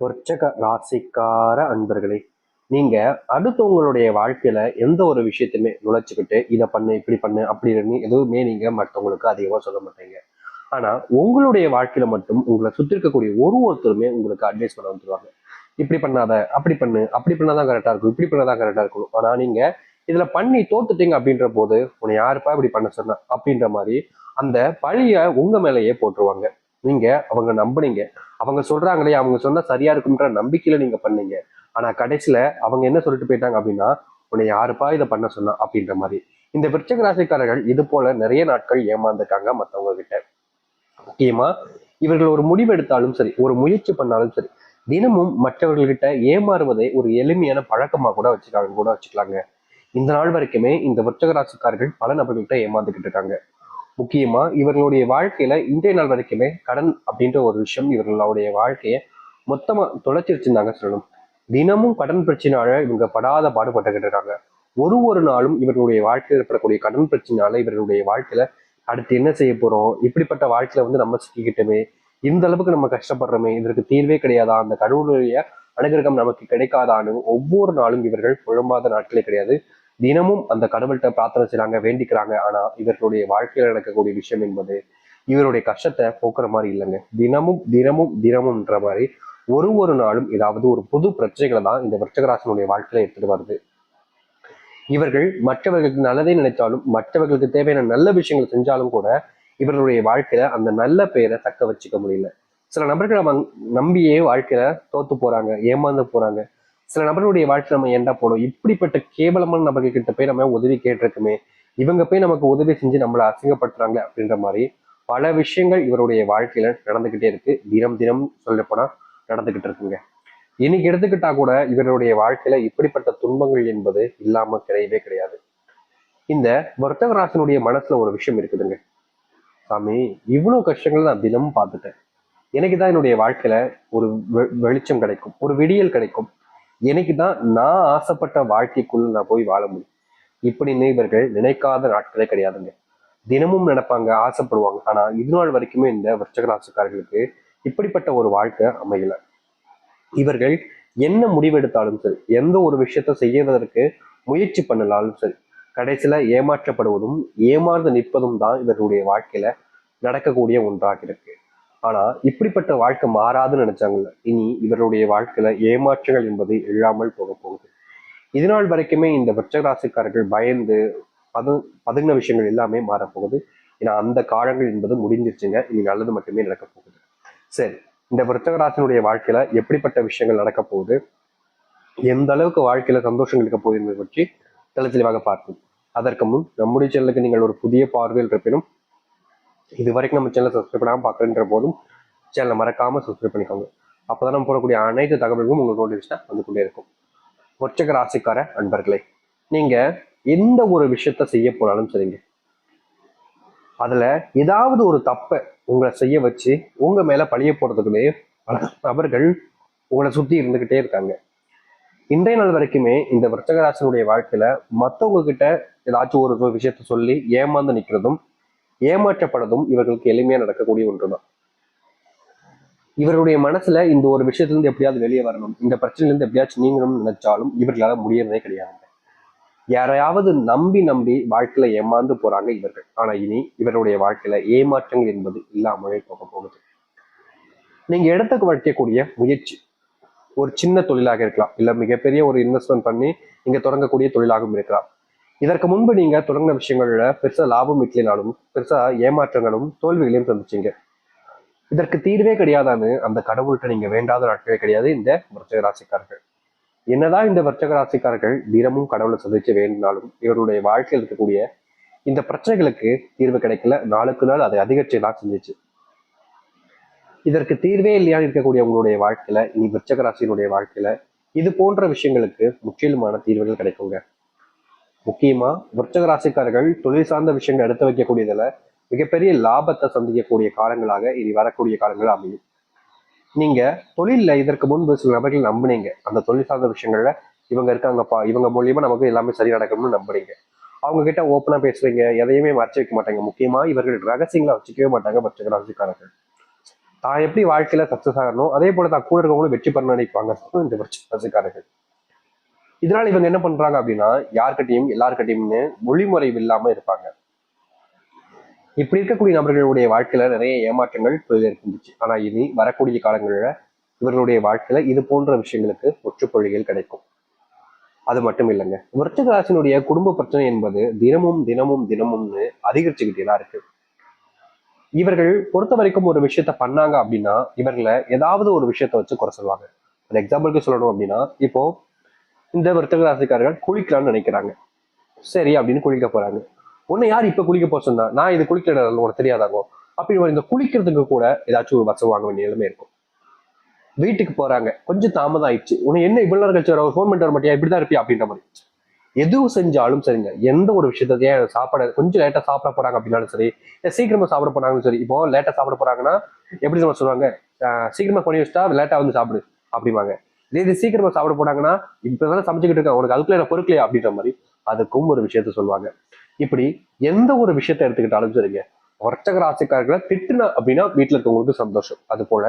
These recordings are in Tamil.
விருச்சக ராசிக்கார அன்பர்களே நீங்க அடுத்தவங்களுடைய வாழ்க்கையில எந்த ஒரு விஷயத்தையுமே நுழைச்சுக்கிட்டு இதை பண்ணு இப்படி பண்ணு அப்படின்னு எதுவுமே நீங்க மற்றவங்களுக்கு அதிகமா சொல்ல மாட்டீங்க. ஆனா உங்களுடைய வாழ்க்கையில மட்டும் உங்களை சுத்தி இருக்கக்கூடிய ஒரு ஒருத்தருமே உங்களுக்கு அட்வைஸ் பண்ண வந்துருவாங்க. இப்படி பண்ணாத அப்படி பண்ணு அப்படி பண்ணாதான் கரெக்டா இருக்கும் இப்படி பண்ணாதான் கரெக்டா இருக்கணும். ஆனா நீங்க இதுல பண்ணி தோத்துட்டீங்க அப்படின்ற போது உன்னை யாருப்பா இப்படி பண்ண சொன்னா? அப்படின்ற மாதிரி அந்த பழிய உங்க மேலேயே போட்டுருவாங்க. நீங்க அவங்க நம்புனீங்க. அவங்க சொல்றாங்களே அவங்க சொன்னா சரியா இருக்கும்ன்ற நம்பிக்கையில நீங்க பண்ணீங்க. ஆனா கடைசியில அவங்க என்ன சொல்லிட்டு போயிட்டாங்க அப்படின்னா உன்னை யாருப்பா இதை பண்ண சொன்னா? அப்படின்ற மாதிரி. இந்த விருச்சக ராசிக்காரர்கள் இது போல நிறைய நாட்கள் ஏமாந்துட்டாங்க மத்தவங்க கிட்ட. முக்கியமா இவர்கள் ஒரு முடிவு எடுத்தாலும் சரி ஒரு முயற்சி பண்ணாலும் சரி தினமும் மற்றவர்கள்கிட்ட ஏமாறுவதை ஒரு எளிமையான பழக்கமா கூட வச்சுக்காங்க கூட வச்சுக்கலாங்க. இந்த நாள் வரைக்குமே இந்த விருச்சக ராசிக்காரர்கள் பல நபர்கள்கிட்ட ஏமாந்துகிட்டு இருக்காங்க. முக்கியமா இவர்களுடைய வாழ்க்கையில இன்றைய நாள் வரைக்குமே கடன் அப்படின்ற ஒரு விஷயம் இவர்களுடைய வாழ்க்கையை மொத்தமா தொலைச்சிருச்சுருந்தாங்க சொல்லணும். தினமும் கடன் பிரச்சனையால இவங்க படாத பாடுபட்டுக்கிட்டு இருக்காங்க. ஒரு ஒரு நாளும் இவர்களுடைய வாழ்க்கையில் ஏற்படக்கூடிய கடன் பிரச்சனையால இவர்களுடைய வாழ்க்கையில அடுத்து என்ன செய்ய போறோம்? இப்படிப்பட்ட வாழ்க்கையில வந்து நம்ம சிக்கிக்கிட்டோமே? இந்த அளவுக்கு நம்ம கஷ்டப்படுறோமே? இதற்கு தீர்வே கிடையாதா? அந்த கடவுளுடைய அனுகிரகம் நமக்கு கிடைக்காதான்னு ஒவ்வொரு நாளும் இவர்கள் புழம்பாத நாட்களே கிடையாது. தினமும் அந்த கடவுள்கிட்ட பிரார்த்தனை செய்கிறாங்க வேண்டிக்கிறாங்க. ஆனா இவர்களுடைய வாழ்க்கையில நடக்கக்கூடிய விஷயம் என்பது இவருடைய கஷ்டத்தை போக்குற மாதிரி இல்லைங்க. தினமும் தினமும் தினமும்ன்ற மாதிரி ஒரு ஒரு நாளும் ஏதாவது ஒரு புது பிரச்சனைகளை தான் இந்த விருச்சகராசனுடைய வாழ்க்கையில எடுத்துட்டு வருது. இவர்கள் மற்றவர்களுக்கு நல்லதே நினைச்சாலும் மற்றவர்களுக்கு தேவையான நல்ல விஷயங்கள் செஞ்சாலும் கூட இவர்களுடைய வாழ்க்கையில அந்த நல்ல பெயரை தக்க வச்சுக்க முடியல. சில நபர்களை நம்பியே வாழ்க்கையில தோத்து போறாங்க ஏமாந்து போறாங்க. சில நபருடைய வாழ்க்கையில நம்ம ஏண்டா போடும் இப்படிப்பட்ட கேவலமான நபர்கள் கிட்ட போய் நம்ம உதவி கேட்டிருக்குமே? இவங்க போய் நமக்கு உதவி செஞ்சு நம்மளை அசிங்கப்படுத்துறாங்க அப்படின்ற மாதிரி பல விஷயங்கள் இவருடைய வாழ்க்கையில நடந்துகிட்டே இருக்கு. தினம் தினம் சொல்லப்போனா நடந்துகிட்டு இருக்குங்க. இன்னைக்கு எடுத்துக்கிட்டா கூட இவருடைய வாழ்க்கையில இப்படிப்பட்ட துன்பங்கள் என்பது இல்லாம கிடையவே கிடையாது. இந்த வர்த்தகராசனுடைய மனசுல ஒரு விஷயம் இருக்குதுங்க. சாமி இவ்வளவு கஷ்டங்களை நான் தினமும் பார்த்துட்டேன். எனக்கு தான் என்னுடைய வாழ்க்கையில ஒரு வெ- வெளிச்சம் கிடைக்கும். ஒரு விடியல் கிடைக்கும். எனக்கு தான் நான் ஆசைப்பட்ட வாழ்க்கைக்குள்ள நான் போய் வாழ முடியும். இப்படி இவர்கள் நினைக்காத நாட்களே கிடையாதுங்க. தினமும் நினைப்பாங்க ஆசைப்படுவாங்க. ஆனா இது நாள் வரைக்குமே இந்த விருச்சகராசிக்காரர்களுக்கு இப்படிப்பட்ட ஒரு வாழ்க்கை அமையல. இவர்கள் என்ன முடிவெடுத்தாலும் சரி எந்த ஒரு விஷயத்த செய்வதற்கு முயற்சி பண்ணலாலும் சரி கடைசியில ஏமாற்றப்படுவதும் ஏமாந்து நிற்பதும் தான் இவர்களுடைய வாழ்க்கையில நடக்கக்கூடிய ஒன்றாக இருக்கு. ஆனா இப்படிப்பட்ட வாழ்க்கை மாறாதுன்னு நினைச்சாங்கல்ல. இனி இவருடைய வாழ்க்கையில ஏமாற்றங்கள் என்பது இல்லாமல் போக போகுது. இதனால் வரைக்குமே இந்த விருச்சகராசிக்காரர்கள் பயந்து பது பதுங்கின விஷயங்கள் எல்லாமே மாறப்போகுது ஏன்னா அந்த காலங்கள் என்பது முடிஞ்சிருச்சுங்க. இனி நல்லது மட்டுமே நடக்க போகுது. சரி இந்த விருச்சகராசினுடைய வாழ்க்கையில எப்படிப்பட்ட விஷயங்கள் நடக்க போகுது? எந்த அளவுக்கு வாழ்க்கையில சந்தோஷம் இருக்க போகுது என்பதை பற்றி தெளிவாக பார்ப்போம். அதற்கு முன் நம்முடைய சேனலுக்கு நீங்கள் ஒரு புதிய பார்வையில் இருப்பினும் இது வரைக்கும் நம்ம சேனலை சப்ஸ்கிரைப் பண்ணாமல் பார்க்குறன்ற போதும் சேனலை மறக்காம சப்ஸ்கிரைப் பண்ணிக்கோங்க. அப்பதான் நம்ம போடக்கூடிய அனைத்து தகவல்களும் உங்களுக்கு நோட்டிஃபிகேஷன் வந்து கொண்டே இருக்கும். ஒற்சக ராசிக்கார அன்பர்களே நீங்க எந்த ஒரு விஷயத்த செய்ய போனாலும் சரிங்க. அதுல ஏதாவது ஒரு தப்பை உங்களை செய்ய வச்சு உங்க மேல பழிய போடுறதுக்குள்ளே பல நபர்கள் உங்களை சுத்தி இருந்துகிட்டே இருக்காங்க. இன்றைய நாள் வரைக்குமே இந்த விருச்சகராசனுடைய வாழ்க்கையில மத்தவங்க கிட்ட ஏதாச்சும் ஒரு விஷயத்த சொல்லி ஏமாந்து நிற்கிறதும் ஏமாற்றப்படதும் இவர்களுக்கு எளிமையா நடக்கக்கூடிய ஒன்றுதான். இவருடைய மனசுல இந்த ஒரு விஷயத்துல இருந்து எப்படியாவது வெளியே வரணும். இந்த பிரச்சனையில இருந்து எப்படியாச்சும் நீங்கணும்னு நினைச்சாலும் இவர்களால முடியறதே கிடையாது. யாரையாவது நம்பி நம்பி வாழ்க்கையில ஏமாந்து போறாங்க இவர்கள். ஆனா இனி இவருடைய வாழ்க்கையில ஏமாற்றங்கள் என்பது இல்லாமலே போக போகுது. நீங்க இடத்துக்கு வைக்கக்கூடிய முயற்சி. ஒரு சின்ன தொழிலாக இருக்கலாம். இல்ல மிகப்பெரிய ஒரு இன்வெஸ்ட்மெண்ட் பண்ணி நீங்க தொடங்கக்கூடிய தொழிலாகவும் இருக்கலாம். இதற்கு முன்பு நீங்க தொடங்கின விஷயங்கள்ல பெருசா லாபம் இட்லினாலும் பெருசா ஏமாற்றங்களும் தோல்விகளையும் சந்திச்சீங்க. இதற்கு தீர்வே கிடையாதான்னு அந்த கடவுள்கிட்ட நீங்க வேண்டாத நாட்களே கிடையாது இந்த விருச்சக ராசிக்காரர்கள். என்னதான் இந்த விருச்சக ராசிக்காரர்கள் தினமும் கடவுளை சந்திச்சு வேண்டினாலும் இவருடைய வாழ்க்கையில் இருக்கக்கூடிய இந்த பிரச்சனைகளுக்கு தீர்வு கிடைக்கல. நாளுக்கு நாள் அதை அதிகரிச்சு தான் செஞ்சுச்சு. இதற்கு தீர்வே இல்லையான்னு இருக்கக்கூடிய உங்களுடைய வாழ்க்கையில இனி விருச்சக ராசியினுடைய வாழ்க்கையில இது போன்ற விஷயங்களுக்கு முற்றிலுமான தீர்வுகள் கிடைக்குங்க. முக்கியமா விருச்சக ராசிக்காரர்கள் தொழில் சார்ந்த விஷயங்கள் எடுத்து வைக்கக்கூடியதுல மிகப்பெரிய லாபத்தை சந்திக்கக்கூடிய காலங்களாக இனி வரக்கூடிய காலங்கள் அமையும். நீங்க தொழில்ல இதற்கு முன்பு சில நபர்கள் நம்புனீங்க. அந்த தொழில் சார்ந்த விஷயங்கள்ல இவங்க இருக்காங்கப்பா இவங்க மூலியமா நமக்கு எல்லாமே சரி நடக்கணும்னு நம்புறீங்க. அவங்க கிட்ட ஓப்பனா பேசுறீங்க எதையுமே மறைச்சு வைக்க மாட்டாங்க. முக்கியமா இவர்கள் ரகசியங்களை வச்சுக்கவே மாட்டாங்க பட்ச ராசிக்காரர்கள். தான் எப்படி வாழ்க்கையில சக்சஸ் ஆகணும் அதே போல தான் கூட இருக்கவங்களும் வெற்றி பண்ண நினைப்பாங்க இந்த விருச்சகராசிக்காரர்கள் இதனால இவங்க என்ன பண்றாங்க அப்படின்னா யார்கிட்டயும் எல்லார்கிட்டயும்னு மொழிமுறை இல்லாம இருப்பாங்க. இப்படி இருக்கக்கூடிய நபர்களுடைய வாழ்க்கையில நிறைய ஏமாற்றங்கள் இருந்துச்சு ஆனா இனி வரக்கூடிய காலங்களில் இவர்களுடைய வாழ்க்கையில இது போன்ற விஷயங்களுக்கு ஒற்றுக்கொள்கைகள் கிடைக்கும். அது மட்டும் இல்லைங்க. விருச்சகராசினுடைய குடும்ப பிரச்சனை என்பது தினமும் தினமும் தினமும்னு அதிகரிச்சுக்கிட்டே தான் இருக்கு. இவர்கள் பொறுத்த வரைக்கும் ஒரு விஷயத்த பண்ணாங்க அப்படின்னா இவர்களை ஏதாவது ஒரு விஷயத்த வச்சு குறை சொல்லுவாங்க. ஒரு எக்ஸாம்பிளுக்கு சொல்லணும் அப்படின்னா இப்போ இந்த விருத்தக ராசிக்காரர்கள் குளிக்கலாம்னு நினைக்கிறாங்க. சரி அப்படின்னு குளிக்க போறாங்க. உன்னை யார் இப்ப குளிக்க போக சொன்னா? நான் இது குளிக்கல உனக்கு தெரியாதாங்க அப்படி ஒரு இந்த குளிக்கிறதுக்கு கூட ஏதாச்சும் ஒரு வசம் வாங்க வேண்டிய நிலைமை இருக்கும். வீட்டுக்கு போறாங்க. கொஞ்சம் தாமதம் ஆயிடுச்சு. உன்னை என்ன இவ்வளவு நேரம் கழிச்சு வர? ஃபோன் பண்ணிட்டு வர மாட்டியா? இப்படிதான் இருப்பியா? அப்படின்ற மாதிரி. எதுவும் செஞ்சாலும் சரிங்க. எந்த ஒரு விஷயத்தையும் ஏன் கொஞ்சம் லேட்டா சாப்பிட போறாங்க அப்படின்னாலும் சரி சீக்கிரமா சாப்பிட போறாங்கன்னு சரி இப்போ லேட்டா சாப்பிட போறாங்கன்னா எப்படி நம்ம சொல்லுவாங்க? சீக்கிரமா பண்ணி வச்சுட்டா லேட்டா வந்து சாப்பிடு அப்படிம்பாங்க. இதே இது சீக்கிரமா சாப்பிட போனாங்கன்னா இப்பதான் சமைச்சுக்கிட்டு இருக்கேன் உனக்கு அதுக்குள்ள என்ன பொறுக்கலையா அப்படின்ற மாதிரி அதுக்கும் ஒரு விஷயத்த சொல்லுவாங்க. இப்படி எந்த ஒரு விஷயத்த எடுத்துக்கிட்டாலும் சரிங்க வர்த்தக ராசிக்காரர்களை திட்டுன அப்படின்னா வீட்டுல இருக்கவங்களுக்கு சந்தோஷம். அது போல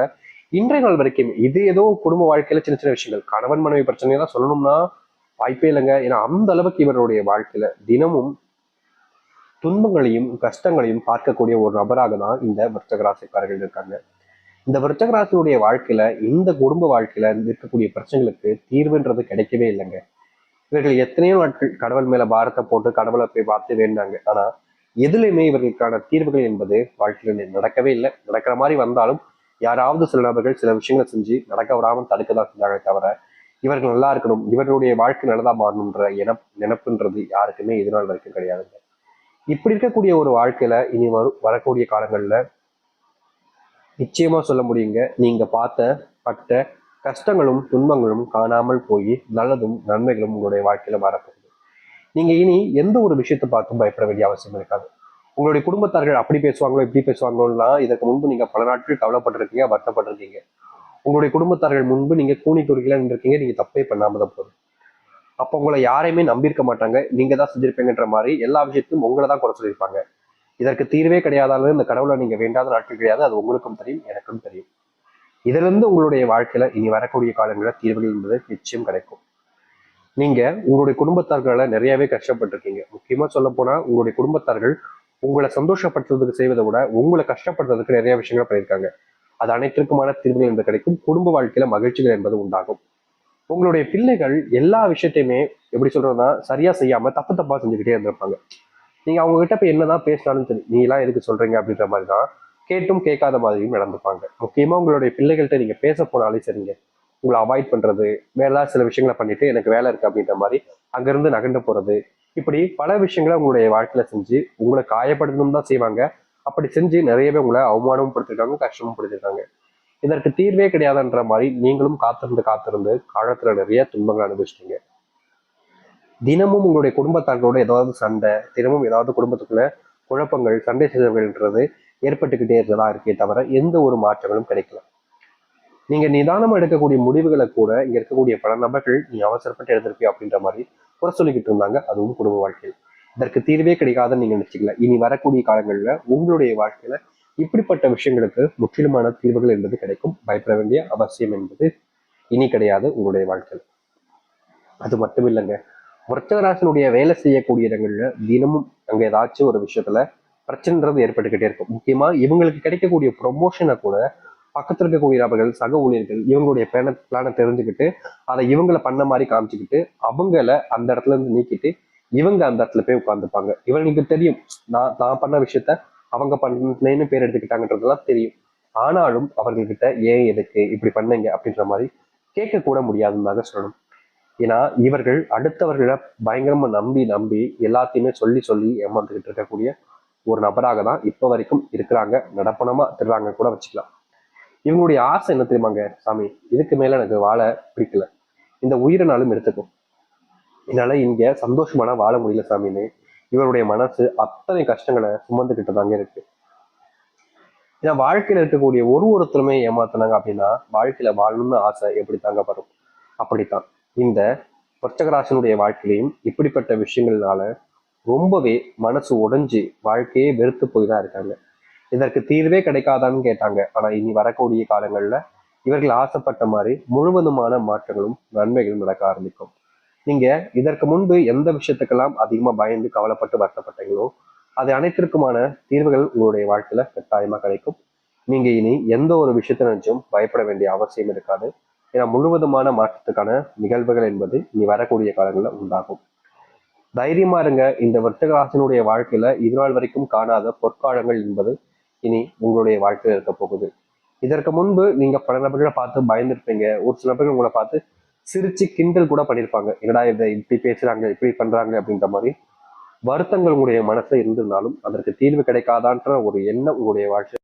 இன்றைய நாள் வரைக்கும் இது ஏதோ குடும்ப வாழ்க்கையில சின்ன சின்ன விஷயங்கள். கணவன் மனைவி பிரச்சனை தான் சொல்லணும்னா வாய்ப்பே இல்லைங்க. ஏன்னா அந்த அளவுக்கு இவருடைய வாழ்க்கையில தினமும் துன்பங்களையும் கஷ்டங்களையும் பார்க்கக்கூடிய ஒரு நபராக தான் இந்த விருச்சக ராசிக்காரர்கள் இருக்காங்க. இந்த விருச்சக ராசியுடைய வாழ்க்கையில இந்த குடும்ப வாழ்க்கையில இருக்கக்கூடிய பிரச்சனைகளுக்கு தீர்வுன்றது கிடைக்கவே இல்லைங்க. இவர்கள் எத்தனையோ நாட்கள் கடவுள் மேல பாரத்தை போட்டு கடவுளை போய் பார்த்து வேண்டாங்க. ஆனா எதுலையுமே இவர்களுக்கான தீர்வுகள் என்பது வாழ்க்கையில நடக்கவே இல்லை. நடக்கிற மாதிரி வந்தாலும் யாராவது சில நபர்கள் சில விஷயங்களை செஞ்சு நடக்க விடாமல் தடுக்க தான் செஞ்சாங்க தவிர இவர்கள் நல்லா இருக்கணும் இவர்களுடைய வாழ்க்கை நல்லதா மாறணுன்ற என நினப்புன்றது யாருக்குமே இது வரைக்கும் கிடையாதுங்க. இப்படி இருக்கக்கூடிய ஒரு வாழ்க்கையில இனி வரும் வரக்கூடிய காலங்கள்ல நிச்சயமா சொல்ல முடியுங்க. நீங்க பார்த்த பட்ட கஷ்டங்களும் துன்பங்களும் காணாமல் போய் நல்லதும் நன்மைகளும் உங்களுடைய வாழ்க்கையில வரப்போகுது. நீங்க இனி எந்த ஒரு விஷயத்தை பார்த்தும் பயப்பட வேண்டிய அவசியம் இருக்காது. உங்களுடைய குடும்பத்தார்கள் அப்படி பேசுவாங்களோ இப்படி பேசுவாங்களோலாம் இதற்கு முன்பு நீங்க பல நாட்கள் கவலைப்பட்டிருக்கீங்க வருத்தப்பட்டிருக்கீங்க. உங்களுடைய குடும்பத்தார்கள் முன்பு நீங்க கூணி குறுக்கில இருக்கீங்க நீங்க தப்பே பண்ணாம தான் போதும் அப்போ உங்களை யாரையுமே நம்பியிருக்க மாட்டாங்க. நீங்க தான் செஞ்சிருப்பீங்கன்ற மாதிரி எல்லா விஷயத்தையும் உங்களை தான் குறை சொல்லியிருப்பாங்க. இதற்கு தீர்வே கிடையாதாலும் இந்த கடவுளை நீங்க வேண்டாத நாட்கள் கிடையாது அது உங்களுக்கும் தெரியும் எனக்கும் தெரியும். இதுல இருந்து உங்களுடைய வாழ்க்கையில இனி வரக்கூடிய காலங்களில் தீர்வுகள் என்பது நிச்சயம் கிடைக்கும். நீங்க உங்களுடைய குடும்பத்தார்களை நிறையவே கஷ்டப்பட்டிருக்கீங்க. முக்கியமா சொல்ல போனா உங்களுடைய குடும்பத்தார்கள் உங்களை சந்தோஷப்படுத்துறதுக்கு செய்வதை விட உங்களை கஷ்டப்படுத்துறதுக்கு நிறைய விஷயங்கள் பண்ணியிருக்காங்க. அது அனைத்திற்குமான தீர்வுகள் என்பது கிடைக்கும். குடும்ப வாழ்க்கையில மகிழ்ச்சிகள் என்பது உண்டாகும். உங்களுடைய பிள்ளைகள் எல்லா விஷயத்தையுமே எப்படி சொல்றதுன்னா சரியா செய்யாம தப்பு தப்பா செஞ்சுக்கிட்டே இருந்திருப்பாங்க. நீங்க அவங்க கிட்ட போய் என்னதான் பேசினாலும் சரி நீ எல்லாம் எதுக்கு சொல்றீங்க அப்படின்ற மாதிரி தான் கேட்டும் கேட்காத மாதிரியும் நடந்துப்பாங்க. முக்கியமா உங்களுடைய பிள்ளைகள்கிட்ட நீங்க பேச போனாலே சரிங்க. உங்களை அவாய்ட் பண்றது வேற சில விஷயங்களை பண்ணிட்டு எனக்கு வேலை இருக்கு அப்படின்ற மாதிரி அங்கிருந்து நகர்ந்து போறது. இப்படி பல விஷயங்களை உங்களுடைய வாழ்க்கையில செஞ்சு உங்களை காயப்படுத்தணும் தான் செய்வாங்க. அப்படி செஞ்சு நிறையவே உங்களை அவமானமும் படுத்திருக்காங்க கஷ்டமும் படுத்திருக்காங்க. இதற்கு தீர்வே கிடையாதுன்ற மாதிரி நீங்களும் காத்திருந்து காத்திருந்து காலத்துல நிறைய துன்பங்கள் அனுபவிச்சிட்டீங்க. தினமும் உங்களுடைய குடும்பத்தார்களோட ஏதாவது சண்டை தினமும் ஏதாவது குடும்பத்துக்குள்ள குழப்பங்கள் சண்டை செய்தவர்கள்ன்றது ஏற்பட்டுக்கிட்டே இருந்ததா இருக்கே தவிர எந்த ஒரு மாற்றங்களும் கிடைக்கல. நீங்க நிதானமா எடுக்கக்கூடிய முடிவுகளை கூட இங்க இருக்கக்கூடிய பல நபர்கள் நீ அவசரப்பட்டு எடுத்திருப்பியா அப்படின்ற மாதிரி குறை சொல்லிக்கிட்டு இருந்தாங்க. அதுவும் குடும்ப வாழ்க்கையில். இதற்கு தீர்வே கிடைக்காதுன்னு நீங்க நினைச்சிக்கல. இனி வரக்கூடிய காலங்களில் உங்களுடைய வாழ்க்கையில இப்படிப்பட்ட விஷயங்களுக்கு முற்றிலுமான தீர்வுகள் என்பது கிடைக்கும். பயப்பட வேண்டிய அவசியம் என்பது இனி கிடையாது உங்களுடைய வாழ்க்கையில். அது மட்டும் இல்லைங்க விருச்சகராசனுடைய வேலை செய்யக்கூடிய இடங்கள்ல தினமும் அங்க ஏதாச்சும் ஒரு விஷயத்துல பிரச்சனைன்றது ஏற்பட்டுக்கிட்டே இருக்கும். முக்கியமா இவங்களுக்கு கிடைக்கக்கூடிய ப்ரொமோஷனை கூட பக்கத்துல இருக்கக்கூடிய நபர்கள் சக ஊழியர்கள் இவங்களுடைய பிளான பிளானை தெரிஞ்சுக்கிட்டு அதை இவங்களை பண்ண மாதிரி காமிச்சுக்கிட்டு அவங்கள அந்த இடத்துல இருந்து நீக்கிட்டு இவங்க அந்த இடத்துல போய் உட்காந்துப்பாங்க இவங்களுக்கு தெரியும். நான் நான் பண்ண விஷயத்த அவங்க பண்ணேன்னு பேர் எடுத்துக்கிட்டாங்கன்றதெல்லாம் தெரியும். ஆனாலும் அவர்கள்கிட்ட ஏன் எதுக்கு இப்படி பண்ணீங்க அப்படின்ற மாதிரி கேட்க கூட முடியாதுன்னு சொல்லணும். ஏன்னா இவர்கள் அடுத்தவர்களை பயங்கரமா நம்பி நம்பி எல்லாத்தையுமே சொல்லி சொல்லி ஏமாந்துக்கிட்டு இருக்கக்கூடிய ஒரு நபராக தான் இப்போ வரைக்கும் இருக்கிறாங்க. நடப்பணமா திருறாங்க கூட வச்சுக்கலாம். இவங்களுடைய ஆசை என்ன தெரியுமாங்க சாமி? இதுக்கு மேல எனக்கு வாழ பிடிக்கல. இந்த உயிரினாலும் எடுத்துக்கும். என்னால இங்க சந்தோஷமான வாழ முடியல சாமின்னு இவருடைய மனசு அத்தனை கஷ்டங்களை சுமந்துக்கிட்டு தாங்க இருக்கு. ஏன்னா வாழ்க்கையில இருக்கக்கூடிய ஒரு ஒருத்தருமே ஏமாத்தினாங்க அப்படின்னா வாழ்க்கையில வாழணும்னு ஆசை எப்படி தாங்க வரும்? அப்படித்தான். இந்த வர்த்தகராசனுடைய வாழ்க்கையிலையும் இப்படிப்பட்ட விஷயங்கள்னால ரொம்பவே மனசு உடைஞ்சு வாழ்க்கையே வெறுத்து போய் தான் இருக்காங்க. இதற்கு தீர்வே கிடைக்காதான்னு கேட்டாங்க. ஆனா இனி வரக்கூடிய காலங்கள்ல இவர்கள் ஆசைப்பட்ட மாதிரி முழுவதுமான மாற்றங்களும் நன்மைகளும் நடக்க ஆரம்பிக்கும். நீங்க இதற்கு முன்பு எந்த விஷயத்துக்கெல்லாம் அதிகமா பயந்து கவலைப்பட்டு வருத்தப்பட்டீங்களோ அது அனைத்திற்குமான தீர்வுகள் உங்களுடைய வாழ்க்கையில கட்டாயமா கிடைக்கும். நீங்க இனி எந்த ஒரு விஷயத்த நினைச்சும் பயப்பட வேண்டிய அவசியம் இருக்காது. ஏன்னா முழுவதுமான மாற்றத்துக்கான நிகழ்வுகள் என்பது இனி வரக்கூடிய காலங்களில் உண்டாகும். தைரியமா இருங்க. இந்த வர்த்தகராசனுடைய வாழ்க்கையில இதுநாள் வரைக்கும் காணாத பொற்காலங்கள் என்பது இனி உங்களுடைய வாழ்க்கையில் இருக்க போகுது. இதற்கு முன்பு நீங்க பல நபர்களை பார்த்து பயந்துருப்பீங்க. ஒரு சில நபர்கள் உங்களை பார்த்து சிரிச்சு கிண்டல் கூட பண்ணியிருப்பாங்க என்னடா இதை இப்படி பேசுறாங்க இப்படி பண்றாங்க அப்படின்ற மாதிரி வருத்தங்கள் உங்களுடைய மனசுல இருந்திருந்தாலும் அதற்கு தீர்வு கிடைக்காதான்ற ஒரு எண்ணம் உங்களுடைய வாழ்க்கை